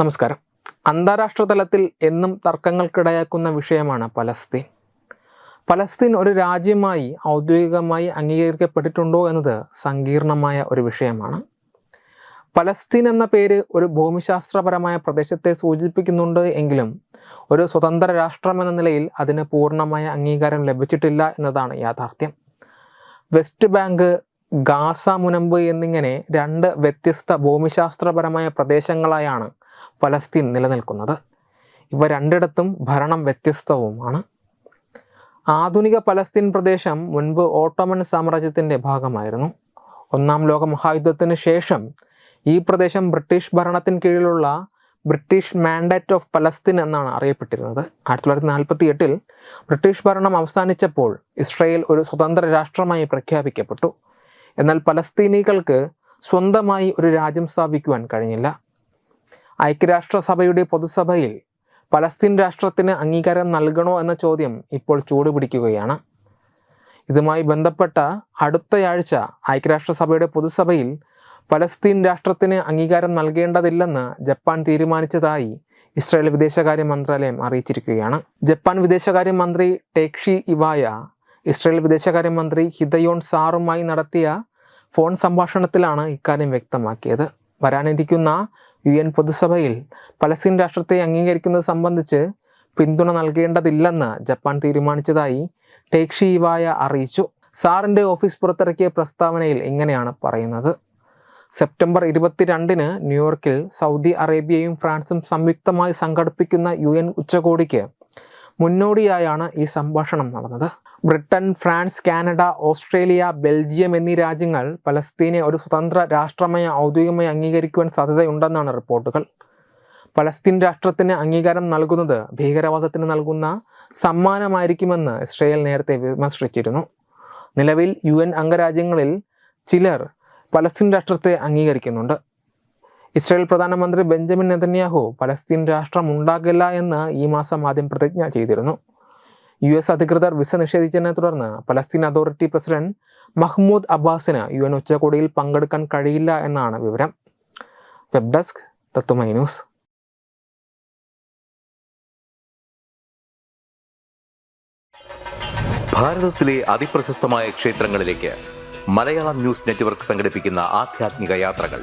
നമസ്കാരം. അന്താരാഷ്ട്ര തലത്തിൽ എന്നും തർക്കങ്ങൾക്കിടയാക്കുന്ന വിഷയമാണ് പലസ്തീൻ. പലസ്തീൻ ഒരു രാജ്യമായി ഔദ്യോഗികമായി അംഗീകരിക്കപ്പെട്ടിട്ടുണ്ടോ എന്നത് സങ്കീർണമായ ഒരു വിഷയമാണ്. പലസ്തീൻ എന്ന പേര് ഒരു ഭൂമിശാസ്ത്രപരമായ പ്രദേശത്തെ സൂചിപ്പിക്കുന്നുണ്ട് എങ്കിലും ഒരു സ്വതന്ത്ര രാഷ്ട്രം എന്ന നിലയിൽ അതിന് പൂർണമായ അംഗീകാരം ലഭിച്ചിട്ടില്ല എന്നതാണ് യാഥാർത്ഥ്യം. വെസ്റ്റ് ബാങ്ക് ഗാസ മുനമ്പ് എന്നിങ്ങനെ രണ്ട് വ്യത്യസ്ത ഭൂമിശാസ്ത്രപരമായ പ്രദേശങ്ങളായാണ് പലസ്തീൻ നിലനിൽക്കുന്നത്. ഇവ രണ്ടിടത്തും ഭരണം വ്യത്യസ്തവുമാണ്. ആധുനിക പലസ്തീൻ പ്രദേശം മുൻപ് ഓട്ടോമൻ സാമ്രാജ്യത്തിന്റെ ഭാഗമായിരുന്നു. ഒന്നാം ലോക മഹായുദ്ധത്തിന് ശേഷം ഈ പ്രദേശം ബ്രിട്ടീഷ് ഭരണത്തിന് കീഴിലുള്ള ബ്രിട്ടീഷ് മാൻഡേറ്റ് ഓഫ് പലസ്തീൻ എന്നാണ് അറിയപ്പെട്ടിരുന്നത്. ആയിരത്തി തൊള്ളായിരത്തി നാൽപ്പത്തി എട്ടിൽ ബ്രിട്ടീഷ് ഭരണം അവസാനിച്ചപ്പോൾ ഇസ്രയേൽ ഒരു സ്വതന്ത്ര രാഷ്ട്രമായി പ്രഖ്യാപിക്കപ്പെട്ടു. എന്നാൽ പലസ്തീനികൾക്ക് സ്വന്തമായി ഒരു രാജ്യം സ്ഥാപിക്കുവാൻ കഴിഞ്ഞില്ല. ഐക്യരാഷ്ട്രസഭയുടെ പൊതുസഭയിൽ പലസ്തീൻ രാഷ്ട്രത്തിന് അംഗീകാരം നൽകണോ എന്ന ചോദ്യം ഇപ്പോൾ ചൂടുപിടിക്കുകയാണ്. ഇതുമായി ബന്ധപ്പെട്ട അടുത്തയാഴ്ച ഐക്യരാഷ്ട്രസഭയുടെ പൊതുസഭയിൽ പലസ്തീൻ രാഷ്ട്രത്തിന് അംഗീകാരം നൽകേണ്ടതില്ലെന്ന് ജപ്പാൻ തീരുമാനിച്ചതായി ഇസ്രായേൽ വിദേശകാര്യ മന്ത്രാലയം അറിയിച്ചിരിക്കുകയാണ്. ജപ്പാൻ വിദേശകാര്യ മന്ത്രി ടേക്ഷി ഇവായ ഇസ്രായേൽ വിദേശകാര്യ മന്ത്രി ഹിദയോൺ സാറുമായി നടത്തിയ ഫോൺ സംഭാഷണത്തിലാണ് ഇക്കാര്യം വ്യക്തമാക്കിയത്. വരാനിരിക്കുന്ന യു എൻ പൊതുസഭയിൽ പലസ്തീൻ രാഷ്ട്രത്തെ അംഗീകരിക്കുന്നത് സംബന്ധിച്ച് പിന്തുണ നൽകേണ്ടതില്ലെന്ന് ജപ്പാൻ തീരുമാനിച്ചതായി ടേക്ഷി ഇവായ അറിയിച്ചു. സാറിന്റെ ഓഫീസ് പുറത്തിറക്കിയ പ്രസ്താവനയിൽ ഇങ്ങനെയാണ് പറയുന്നത്. സെപ്റ്റംബർ ഇരുപത്തിരണ്ടിന് ന്യൂയോർക്കിൽ സൗദി അറേബ്യയും ഫ്രാൻസും സംയുക്തമായി സംഘടിപ്പിക്കുന്ന യു എൻ ഉച്ചകോടിക്ക് മുന്നോടിയായാണ് ഈ സംഭാഷണം നടന്നത്. Britain France Canada Australia Belgium എന്നീ രാജ്യങ്ങൾ പലസ്തീനെ ഒരു സ്വതന്ത്ര രാഷ്ട്രമായി ഔദ്യോഗികമായി അംഗീകരിക്കുവാൻ സാധ്യതയുണ്ടെന്നാണ് റിപ്പോർട്ടുകൾ. പലസ്തീൻ രാഷ്ട്രത്തിന് അംഗീകാരം നൽകുന്നത് ഭീകരവാദത്തിന് നൽകുന്ന സമ്മാനമായിരിക്കുമെന്ന് ഇസ്രയേൽ നേരത്തെ വിമർശിച്ചിരുന്നു. നിലവിൽ യു എൻ അംഗരാജ്യങ്ങളിൽ ചിലർ പലസ്തീൻ രാഷ്ട്രത്തെ അംഗീകരിക്കുന്നുണ്ട്. ഇസ്രായേൽ പ്രധാനമന്ത്രി ബെഞ്ചമിൻ നെതന്യാഹു പലസ്തീൻ രാഷ്ട്രം ഉണ്ടാകില്ല എന്ന് ഈ മാസം ആദ്യം പ്രതിജ്ഞ ചെയ്തിരുന്നു. യു എസ് അധികൃതർ വിസ നിഷേധിച്ചതിനെ തുടർന്ന് പലസ്തീൻ അതോറിറ്റി പ്രസിഡന്റ് മഹ്മൂദ് അബ്ബാസിന് യു എൻ ഉച്ചകോടിയിൽ പങ്കെടുക്കാൻ കഴിയില്ല എന്നാണ് വിവരം. വെബ് ഡെസ്ക് തത്തുമൈ ന്യൂസ്. ഭാരതത്തിലെ അതിപ്രശസ്തമായ ക്ഷേത്രങ്ങളിലേക്ക് മലയാളം ന്യൂസ് നെറ്റ്വർക്ക് യാത്രകൾ.